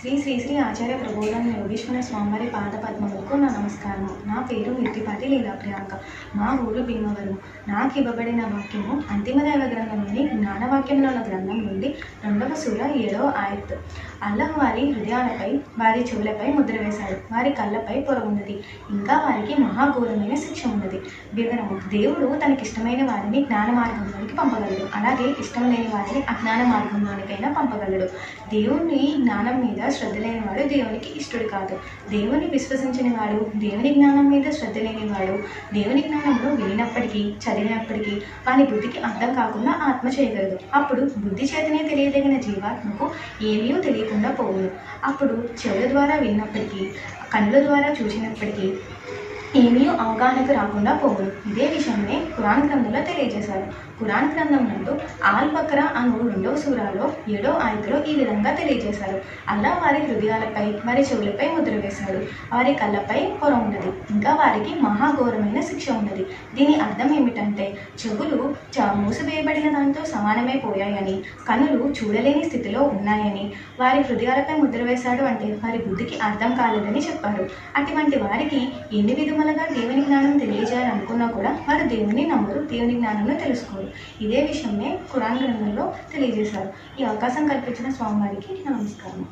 శ్రీ శ్రీ శ్రీ ఆచార్య ప్రబోధన యోగేశ్వర స్వామివారి పాద పద్మములకు నా నమస్కారం. నా పేరు నిత్తిపాటి లీలా ప్రియాంక. మా ఊరు భీమవరం. నాకు ఇవ్వబడిన వాక్యము అంతిమ దైవ గ్రంథంలోని జ్ఞానవాక్యంలో గ్రంథం నుండి రెండవ సూర ఏడవ ఆయత్. అల్లహ వారి హృదయాలపై వారి చెవులపై ముద్ర వేశాడు వారి కళ్ళపై పొర ఉన్నది. ఇంకా వారికి మహాఘోరమైన శిక్ష ఉన్నది. వివరము. దేవుడు తనకిష్టమైన వారిని జ్ఞాన మార్గంలోనికి పంపగలడు. అలాగే ఇష్టం లేని వారిని అజ్ఞాన మార్గంలోనికైనా పంపగలడు. దేవుని జ్ఞానం మీద శ్రద్ధ లేనివాడు దేవునికి ఇష్టడు కాదు. దేవుని విశ్వసించిన వాడు దేవుని జ్ఞానం మీద శ్రద్ధ లేనివాడు దేవుని జ్ఞానంలో వినినప్పటికీ చదివినప్పటికీ వాని బుద్ధికి అర్థం కాకుండా ఆత్మ చేయగలదు. అప్పుడు బుద్ధి చేతనే తెలియదగిన జీవాత్మకు ఏమీ తెలియకుండా పోవును. అప్పుడు చెవుల ద్వారా విన్నప్పటికీ కన్నుల ద్వారా చూసినప్పటికీ ఏమీ అవగాహనకు రాకుండా పోవును ఇదే విషయమే ఖురాన్ గ్రంథంలో తెలియజేశారు. ఖురాన్ గ్రంథం నందు ఆల్ బక్రా అను రెండవ సూరాలో ఏడో ఆయతలో ఈ విధంగా తెలియజేశారు. అల్లా వారి హృదయాలపై వారి చెవులపై ముద్ర వేశాడు. వారి కళ్ళపై పొర ఉన్నది. ఇంకా వారికి మహాఘోరమైన శిక్ష ఉన్నది. దీని అర్థం ఏమిటంటే చెవులు చ మూసివేయబడిన దాంతో సమానమే పోయాయని కనులు చూడలేని స్థితిలో ఉన్నాయని వారి హృదయాలపై ముద్ర వేశాడు అంటే వారి బుద్ధికి అర్థం కాలేదని చెప్పారు. అటువంటి వారికి ఎన్ని విధములుగా దేవుని జ్ఞానం తెలియజేయాలనుకున్నా కూడా వారు దేవుని నమ్మరు దేవుని జ్ఞానంలో తెలుసుకోరు ఇదే విషయమే ఖురాన్ గ్రంథంలో తెలియజేశారు. ఈ అవకాశం కల్పించిన స్వామివారికి నమస్కారం.